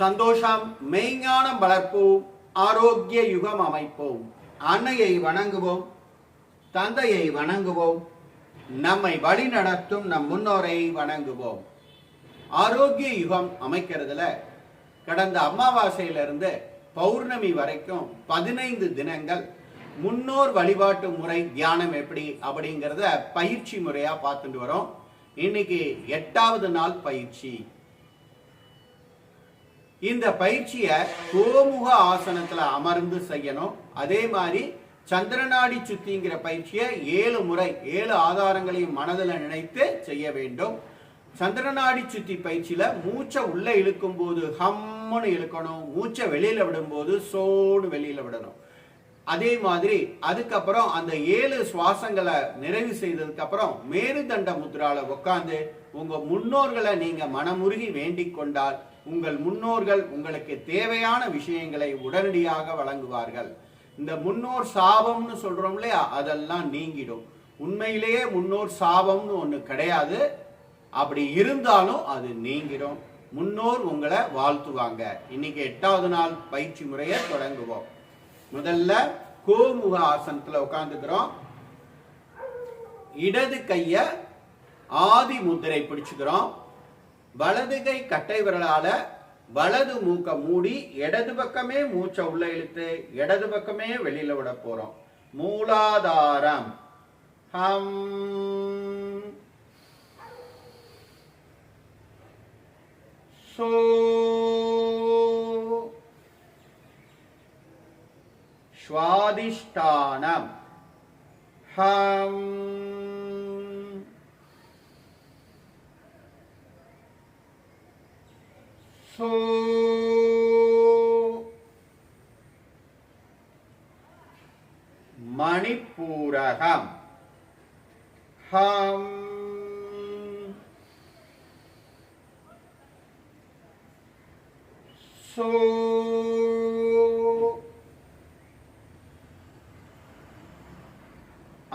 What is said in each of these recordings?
சந்தோஷம் மெய்ஞானம் வளர்ப்போம் ஆரோக்கிய யுகம் அமைப்போம். அன்னையை வணங்குவோம் தந்தையை வணங்குவோம் நம்மை வழி நடத்தும் நம் முன்னோரை வணங்குவோம். ஆரோக்கிய யுகம் அமைக்கிறதுல கடந்த அமாவாசையிலிருந்து பௌர்ணமி வரைக்கும் பதினைந்து தினங்கள் முன்னோர் வழிபாட்டு முறை தியானம் எப்படி அப்படிங்கிறத பயிற்சி முறையாக பார்த்துட்டு வரோம். இன்னைக்கு எட்டாவது நாள் பயிற்சி. இந்த பயிற்சியை கோமுக ஆசனத்துல அமர்ந்து செய்யணும். அதே மாதிரி சந்திரநாடி சுத்திங்கிற பயிற்சியை ஏழு முறை ஏழு ஆதாரங்களையும் மனதில் நினைத்து செய்ய வேண்டும். சந்திரநாடி சுத்தி பயிற்சியில மூச்சை உள்ள இழுக்கும் போது ஹம்முன்னு இழுக்கணும். மூச்சை வெளியில விடும்போது சோடு வெளியில விடணும். அதே மாதிரி அதுக்கப்புறம் அந்த ஏழு சுவாசங்களை நிறைவு செய்ததுக்கு அப்புறம் மேருதண்ட முத்ரால உட்காந்து உங்க முன்னோர்களை நீங்க மனமுருகி வேண்டிக் கொண்டால் உங்கள் முன்னோர்கள் உங்களுக்கு தேவையான விஷயங்களை உடனடியாக வழங்குவார்கள். இந்த முன்னோர் சாபம்னு சொல்றோம் இல்லையா? அதெல்லாம் நீங்கிடும். உண்மையிலேயே முன்னோர் சாபம்னு ஒன்று கிடையாது. அப்படி இருந்தாலும் அது நீங்கிடும். முன்னோர் உங்களை வாழ்த்துவாங்க. இன்னைக்கு எட்டாவது நாள் பயிற்சி முறையை தொடங்குவோம். முதல்ல கோமுக ஆசனத்துல உட்காந்துக்கிறோம் இடது கைய ஆதி முத்திரை பிடிச்சுக்கிறோம். வலது கை கட்டை விரலால வலது மூக்க மூடி இடது பக்கமே மூச்சை உள்ள இழுத்து இடது பக்கமே வெளியில விட போறோம். மூலாதாரம். ஹம். சோ स्वादिष्टानं हम् सो मणिपूरकं हम् सो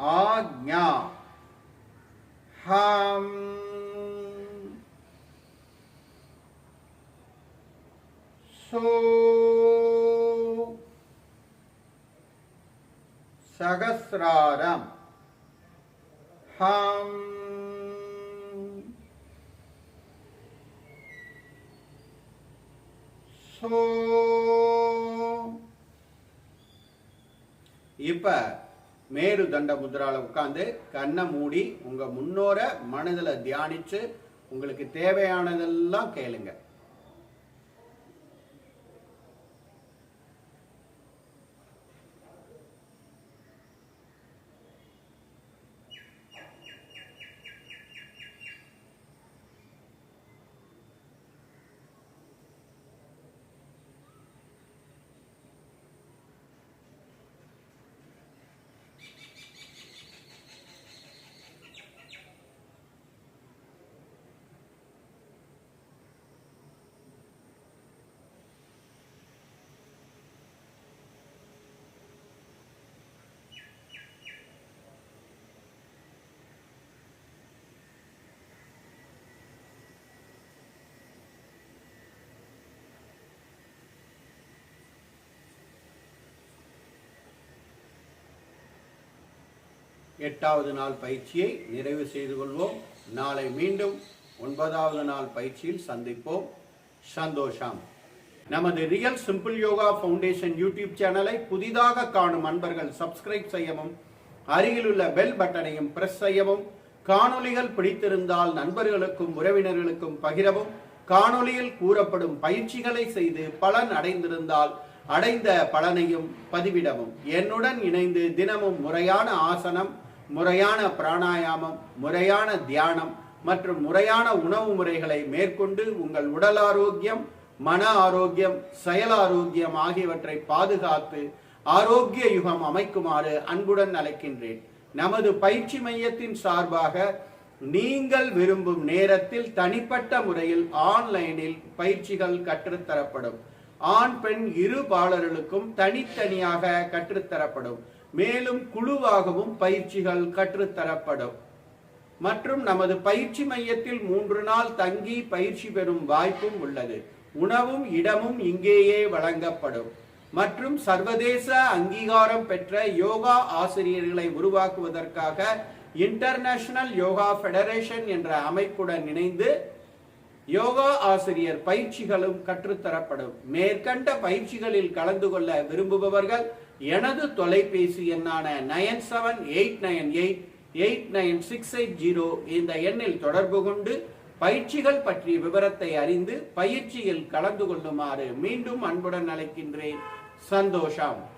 ஆக்ஞா ஹம் சோ சகசிராரம் ஹம் சோ இப்ப மேரு தண்ட முத்ரால உட்காந்து கண்ணை மூடி உங்க முன்னோர மனதில் தியானிச்சு உங்களுக்கு தேவையானதெல்லாம் கேளுங்க. எட்டாவது நாள் பயிற்சியை நிறைவு செய்து கொள்வோம். நாளை மீண்டும் ஒன்பதாவது நாள் பயிற்சியில் சந்திப்போம். சந்தோஷம். நமது Real Simple Yoga Foundation YouTube சேனலை புதிதாக காணும் அன்பர்கள் சப்ஸ்கிரைப் செய்யவும் அருகிலுள்ள பெல் பட்டனையும் பிரஸ் செய்யவும் காணொலிகள் பிடித்திருந்தால் நண்பர்களுக்கும் உறவினர்களுக்கும் பகிரவும் காணொளியில் கூறப்படும் பயிற்சிகளை செய்து பலன் அடைந்திருந்தால் அடைந்த பலனையும் பதிவிடவும். என்னுடன் இணைந்து தினமும் முறையான ஆசனம் முறையான பிராணாயாமம் முறையான தியானம் மற்றும் முறையான உணவு முறைகளை மேற்கொண்டு உங்கள் உடல் ஆரோக்கியம் மன ஆரோக்கியம் செயல் ஆரோக்கியம் ஆகியவற்றை பாதுகாத்து ஆரோக்கிய யுகம் அமைக்குமாறு அன்புடன் அழைக்கின்றேன். நமது பயிற்சி மையத்தின் சார்பாக நீங்கள் விரும்பும் நேரத்தில் தனிப்பட்ட முறையில் ஆன்லைனில் பயிற்சிகள் கற்றுத்தரப்படும். ஆண் பெண் இரு பாலர்களுக்கும் தனித்தனியாக கற்றுத்தரப்படும். மேலும் குழுவாகவும் பயிற்சிகள் கற்றுத்தரப்படும். மற்றும் நமது பயிற்சி மையத்தில் மூன்று நாள் தங்கி பயிற்சி பெறும் வாய்ப்பும் உள்ளது. உணவும் இடமும் இங்கேயே வழங்கப்படும். மற்றும் சர்வதேச அங்கீகாரம் பெற்ற யோகா ஆசிரியர்களை உருவாக்குவதற்காக இன்டர்நேஷனல் யோகா ஃபெடரேஷன் என்ற அமைப்புடன் இணைந்து யோகா ஆசிரியர் பயிற்சிகளும் கற்றுத்தரப்படும். மேற்கண்ட பயிற்சிகளில் கலந்து கொள்ள விரும்புபவர்கள் எனது தொலைபேசி எண்ணான nine seven eight nine eight eight nine six eight zero இந்த எண்ணில் தொடர்பு கொண்டு பயிற்சிகள் பற்றிய விவரத்தை அறிந்து பயிற்சியில் கலந்து கொள்ளுமாறு மீண்டும் அன்புடன் அழைக்கின்றேன். சந்தோஷம்.